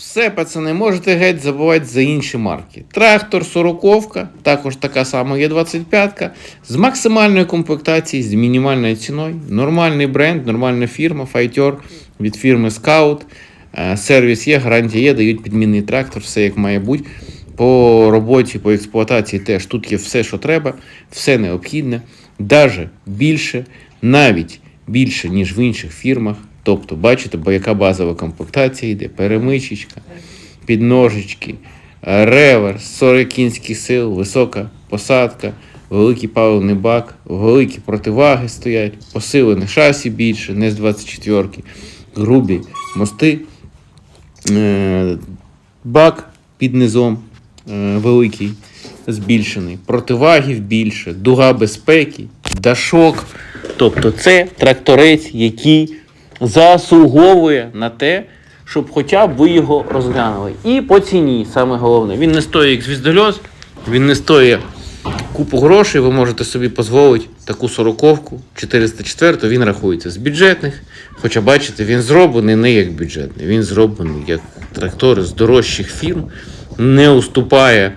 Все, пацани, можете геть забувати за інші марки. Трактор, сороковка, також така сама є 25 з максимальною комплектацією, з мінімальною ціною. Нормальний бренд, нормальна фірма, файтер від фірми Scout. Е, Сервіс є, гарантія є, дають підмінний трактор, все як має бути. По роботі, по експлуатації теж тут є все, що треба, все необхідне, навіть більше, навіть більше, ніж в інших фірмах. Тобто, бачите, бо яка базова комплектація йде, перемичечка, підножечки, реверс, 40 кінських сил, висока посадка, великий паливний бак, великі противаги стоять, посилене шасі більше, не з 24-ки, грубі мости, е, бак під низом е, великий, збільшений, противагів більше, дуга безпеки, дашок. Тобто це тракторець, який заслуговує на те, щоб хоча б ви його розглянули. І по ціні, саме головне, він не стоїть як звіздольоз, він не стоїть купу грошей, ви можете собі дозволити таку сороковку, 404, він рахується з бюджетних. Хоча бачите, він зроблений не як бюджетний, він зроблений як трактори з дорожчих фірм, не уступає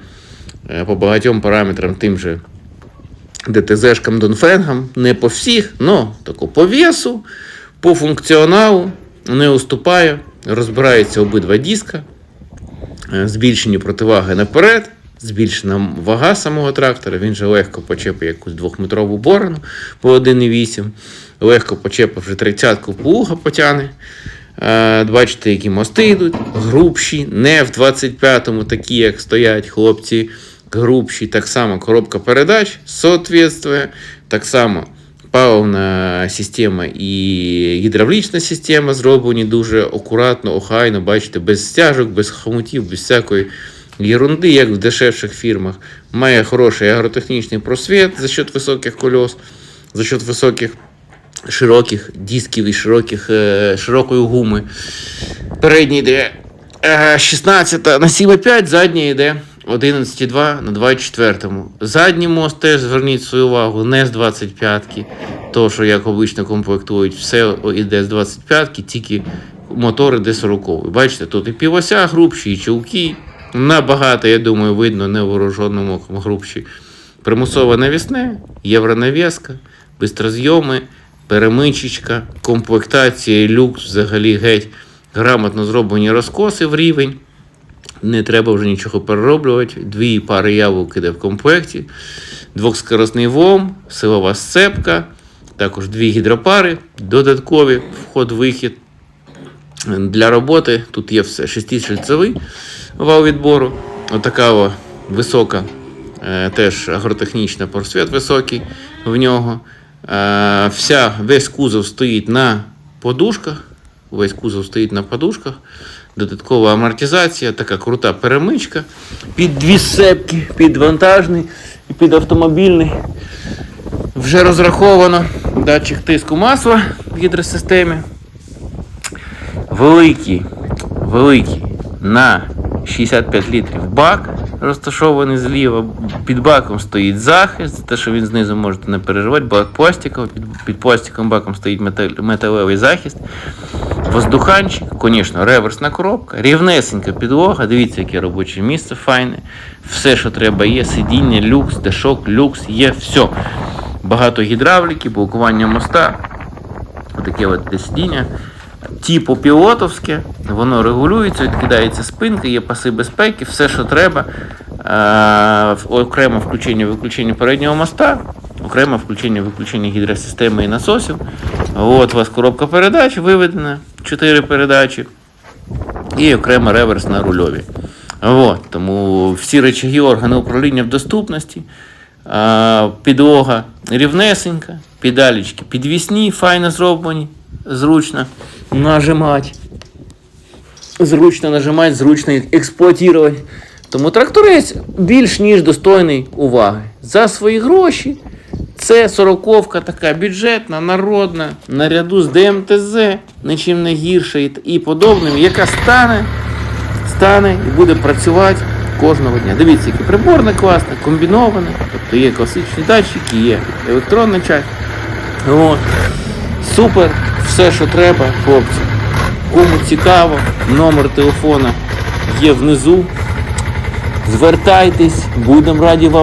е, по багатьом параметрам тим же ДТЗшкам Донфенгам, не по всіх, але по весу, по функціоналу не уступає, розбирається обидва диска, е, збільшені противаги наперед, збільшена вага самого трактора, він же легко почепить якусь двохметрову борону по 1,8, легко почепив вже 30-ку плуга потягне. Е, Бачите, які мости йдуть, грубші, не в 25-му такі, як стоять хлопці грубші, так само коробка передач соответствує, так само паливна система і гідравлічна система зроблені дуже акуратно, охайно, бачите, без стяжок, без хомутів, без всякої ерунди, як в дешевших фірмах. Має хороший агротехнічний просвіт за счет високих кольос, за счет високих широких дисків і широких, е, широкої гуми. Передній йде е, 16 на 7,5, задній йде 11,2 на 24. Задній мост теж зверніть свою увагу, не з 25-ки. То, що як обично комплектують, все йде з 25-ки, тільки мотор іде 40. Бачите, тут і півося грубші, і чулки. Набагато, я думаю, видно невооруженим оком грубші. Примусове навісне, євронав'язка, бистрозйоми, перемичечка, комплектація, люкс, взагалі геть, грамотно зроблені розкоси в рівень. Не треба вже нічого перероблювати. Дві пари явок іде в комплекті, двохскоросний ВОМ, силова сцепка, також дві гідропари, додаткові вход-вихід. Для роботи тут є все. Шестишильцевий вал відбору. Отака висока, е, теж агротехнічна просвіт високий в нього. Е, вся, весь кузов стоїть на подушках. Весь кузов стоїть на подушках. Додаткова амортизація, така крута перемичка. Під дві сцепки, під вантажний і під автомобільний. Вже розраховано датчик тиску масла в гідросистемі. Великий, великий на 65 літрів бак розташований зліва. Під баком стоїть захист, за те, що він знизу можете не переживати, бак пластиковий, під, під пластиковим баком стоїть метал- металевий захист. Воздуханчик, звісно, реверсна коробка, рівнесенька підлога. Дивіться, яке робоче місце файне. Все, що треба, є. Сидіння, люкс, дешок, люкс, є все. Багато гідравліки, блокування моста. Отаке от сидіння. Типу пілотовське, воно регулюється, відкидається спинка, є паси безпеки, все, що треба. Е, в- окремо включення виключення переднього моста, окремо включення виключення гідросистеми і насосів. От у вас коробка передач виведена, 4 передачі. І окремо реверс на рульові. От, тому всі речаги органи управління в доступності. Підлога рівнесенька, педалічки підвісні, файно зроблені, зручно нажимати. Зручно нажимати, зручно експлуатувати. Тому тракторець більш ніж достойний уваги. За свої гроші це сороковка така бюджетна, народна, наряду з ДМТЗ, нічим не гірше і, подобним, яка стане, стане і буде працювати кожного дня. Дивіться, яке приборне класне, комбіноване, тобто є класичні датчики, є електронна часть. От. Супер, все, що треба, хлопці. Кому цікаво, номер телефона є внизу. Звертайтесь, будемо раді вам.